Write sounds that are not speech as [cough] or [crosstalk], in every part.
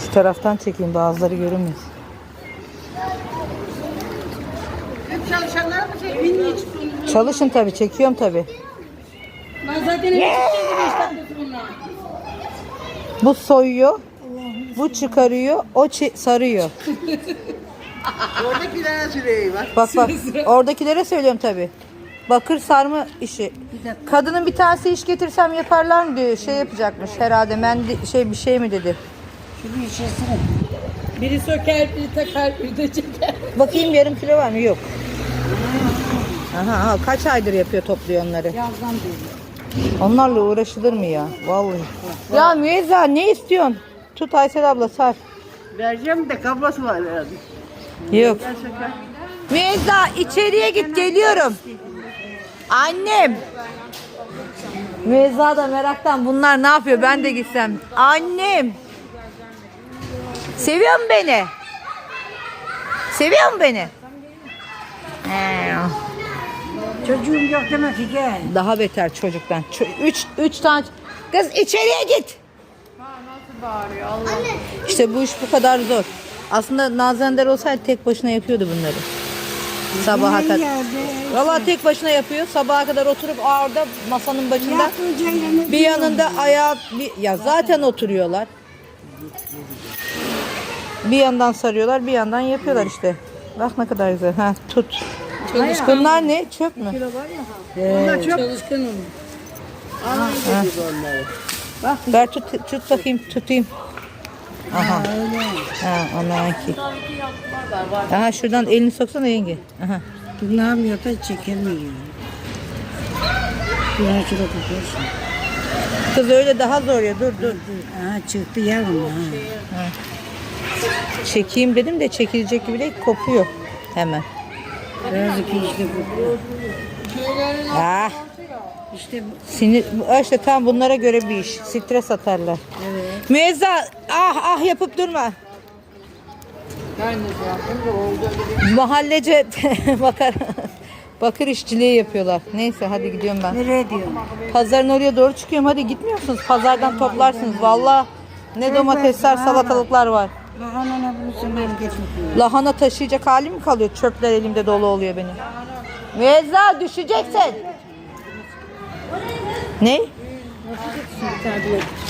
Şu taraftan çekeyim bazıları görünmüyor. Çalışanlar mı şey? Çıktığını Çalışın tabii çekiyorum tabii. Ben zaten eve çıkacağım 5 dakika sonra. Bu soyuyor. Bu çıkarıyor. O sarıyor. [laughs] Oradakilere süreyim bak. Bak bak oradakilere söylüyorum tabii. Bakır sarma işi. Kadının bir tanesi iş getirsem yaparlar mı diyor. Şey yapacakmış herhalde. Mendi şey bir şey mi dedi. Şunu içerisine. Biri söker, biri takar, biri de çeker. Bakayım yarım kilo var mı? Yok. Aha, aha, kaç aydır yapıyor topluyor onları. Yazdan değil. Onlarla uğraşılır mı ya? Vallahi. Ya Müezza ne istiyorsun? Tut Aysel abla sar. Vereceğim de kablosu var herhalde. Yok. Müezza içeriye git geliyorum. Annem. Müezza da meraktan bunlar ne yapıyor ben de gitsem. Annem. Seviyor mu beni? Seviyor mu beni? Ee, Çocuğum yok demek ki gel. Daha beter çocuktan. Ço- üç, üç tane. Kız içeriye git. İşte bu iş bu kadar zor. Aslında Nazender olsaydı tek başına yapıyordu bunları. Sabaha kadar. Valla tek başına yapıyor. Sabaha kadar oturup orada masanın başında bir yanında ayağı bir, ya zaten oturuyorlar. Bir yandan sarıyorlar, bir yandan yapıyorlar işte. Bak ne kadar güzel. Ha tut. Bunlar ne? Çöp mü? Onlar çok Çalışkan olun. Ver tut, tut bakayım tutayım. Aha. Ha, onlarınki. Aha şuradan elini soksana yenge. Aha. ne yapıyor da çekemiyor. Ya şurada tutuyorsun. Kız öyle daha zor ya dur dur. Aha çıktı yavrum ha. Çekeyim dedim de çekilecek gibi değil kopuyor hemen. Birazcık işte bu. Ah İşte sinir işte tam bunlara göre bir iş. Stres atarlar. Evet. Müezza ah ah yapıp durma. Ben de yaptım da oldu. Mahallece [laughs] bakar bakır işçiliği yapıyorlar. Neyse hadi gidiyorum ben. Nereye diyorsun? Pazarın oraya doğru çıkıyorum. Hadi gitmiyorsunuz. Pazardan toplarsınız. Valla ne domatesler, salatalıklar var. Lahana bulursun ben getirdim. Lahana taşıyacak halim mi kalıyor? Çöpler elimde dolu oluyor benim. Müezza düşeceksin. Ne?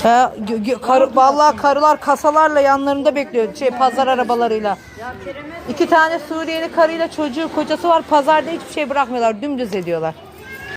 Ha, karı, vallahi karılar kasalarla yanlarında bekliyor. Şey pazar arabalarıyla. İki tane Suriyeli karıyla çocuğu kocası var. Pazarda hiçbir şey bırakmıyorlar. Dümdüz ediyorlar.